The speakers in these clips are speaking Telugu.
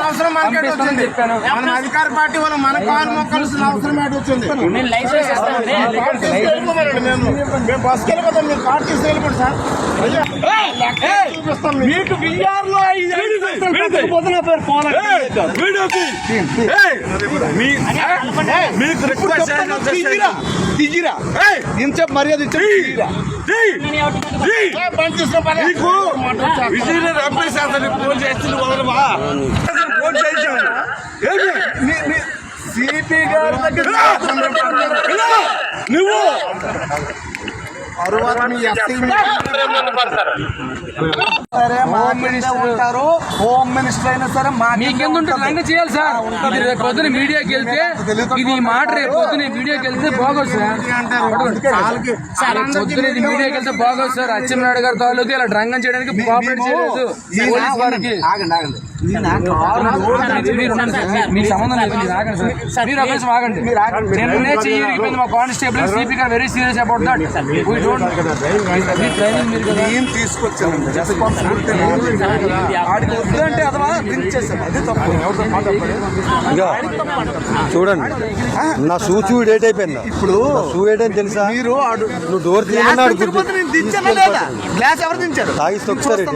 అవసరం మనకే వచ్చింది. మన అధికార పార్టీ వాళ్ళు మన కాలు మొక్కాల్సిన అవసరం వచ్చింది. మేము. మేము బస్కి వెళ్ళిపోతాం మీరు సార్. మీకు. రిక్వెస్ట్ ఇంత మర్యాద ఇచ్చి సిపి గారి దగ్గర ఇలా నువ్వు సరే హోమ్ మినిస్టర్ ఉంటారు. హోమ్ మినిస్టర్ అయినా సరే మీకెందు ఉంటుంది లంగ చేయాలి సార్? ఇది రేపు పొద్దున మీడియాకి వెళ్తే ఇది మాట రేపు పొద్దున మీడియాకి వెళ్తే బాగోదు సార్. పొద్దున ఇది మీడియాకి వెళ్తే బాగోదు సార్. అచ్చెన్నాయుడు గారి తాలూకు ఇలా డ్రంగం చేయడానికి కోఆపరేట్ చేయలేదు. పోలీస్ వారికి. ఆగండి ఆగండి. మీకు సంబంధం లేదు మీరు ఆగండి సార్. మీరు ఒక నిమిషం ఆగండి. నిన్ననే చెయ్యి ఇరిగిపోయింది మా కానిస్టేబుల్ సిపి గారు very serious about that we don't training మీరు ఆడికి వద్దంటే అదవా చూడండి. నా షూ చూ డేట్ అయిపోయిందా. ఇప్పుడు షూ డేట్ అని తెలుసా? మీరు నువ్వు డోర్ గ్లాస్ ఎవరు దించారు? తాగి తొక్కుతారేంటి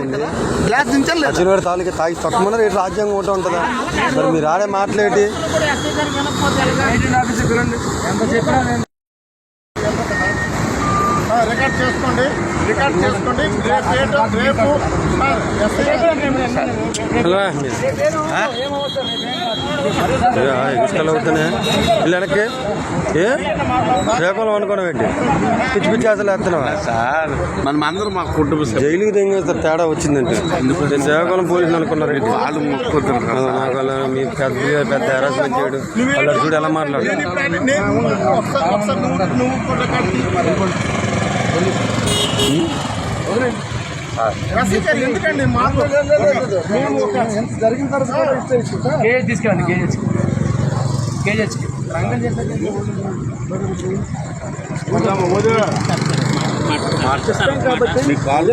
గ్లాస్ లేదా? అచ్చిన తాలూకి తాగి తొక్కమన్నారు ఏంటి రాజ్యాంగం ఒకటి ఉంటుందా? మరి మీరు ఆడే ఆ, రికార్డ్ చేసుకోండి. రికార్డ్ చేసుకోండి. రేపు రేపు ఇసుకలు అవుతున్నాయి వెనక్కి. ఏ? శ్రీకాకుళం అనుకోవడం ఏంటి? పిచ్చి పిచ్చి అసలు వేస్తున్నావా? సార్ మనం అందరం మా కుటుంబ జైలుకి తెంగేస్తారు తేడా వచ్చిందంటే. శ్రీకాకుళం పోలీసులు అనుకున్నారు ఏంటి? వాళ్ళు నాకు వాళ్ళ మీ పెద్ద పెద్ద హెరాస్మెంట్ చేయడు. వాళ్ళు చూడు ఎలా మాట్లాడు. నువ్వు ఎందుకండి మాకు? మేము ఒక జరిగిన తర్వాత కేజీ తీసుకెళ్ళండి కేజీ కేజీ. మీ కాల్